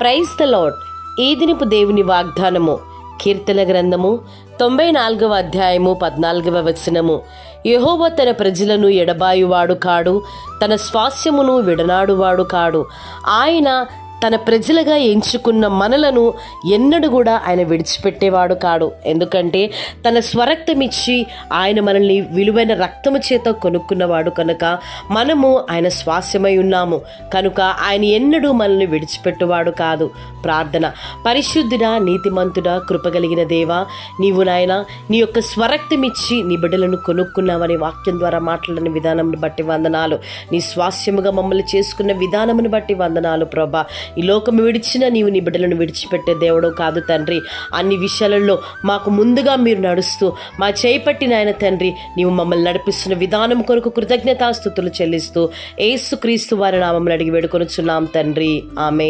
Praise the lord ఈ దినపు దేవుని వాగ్దానము కీర్తన గ్రంథము తొంభై నాలుగవ అధ్యాయము పద్నాలుగవ వచనము. యహోవ తన ప్రజలను ఎడబాయువాడు కాడు తన స్వాస్యమును విడనాడువాడు కాడు. ఆయన తన ప్రజలుగా ఎంచుకున్న మనలను ఎన్నడూ కూడా ఆయన విడిచిపెట్టేవాడు కాడు. ఎందుకంటే తన స్వరక్తమిచ్చి ఆయన మనల్ని విలువైన రక్తము చేత కొనుక్కున్నవాడు కనుక మనము ఆయన స్వాస్యమై ఉన్నాము. కనుక ఆయన ఎన్నడూ మనల్ని విడిచిపెట్టువాడు కాదు. ప్రార్థన. పరిశుద్ధుడా నీతిమంతుడా కృపగలిగిన దేవా నీవు నాయన నీ యొక్క స్వరక్తమిచ్చి నీ బిడ్డలను కొనుక్కున్నావని వాక్యం ద్వారా మాట్లాడిన విధానమును బట్టి వందనాలు. నీ స్వాస్యముగా మమ్మల్ని చేసుకున్న విధానమును బట్టి వందనాలు ప్రభా. ఈ లోకము విడిచిన నీవు నీ బిడ్డలను విడిచిపెట్టే దేవుడు కాదు తండ్రి. అన్ని విషయాలలో మాకు ముందుగా మీరు నడుస్తూ మా చేపట్టిన ఆయన తండ్రి నీవు మమ్మల్ని నడిపిస్తున్న విధానం కొరకు కృతజ్ఞతాస్థుతులు చెల్లిస్తూ ఏసుక్రీస్తు వారి మమ్మల్ని అడిగి వేడుకొనుచున్నాం తండ్రి. ఆమె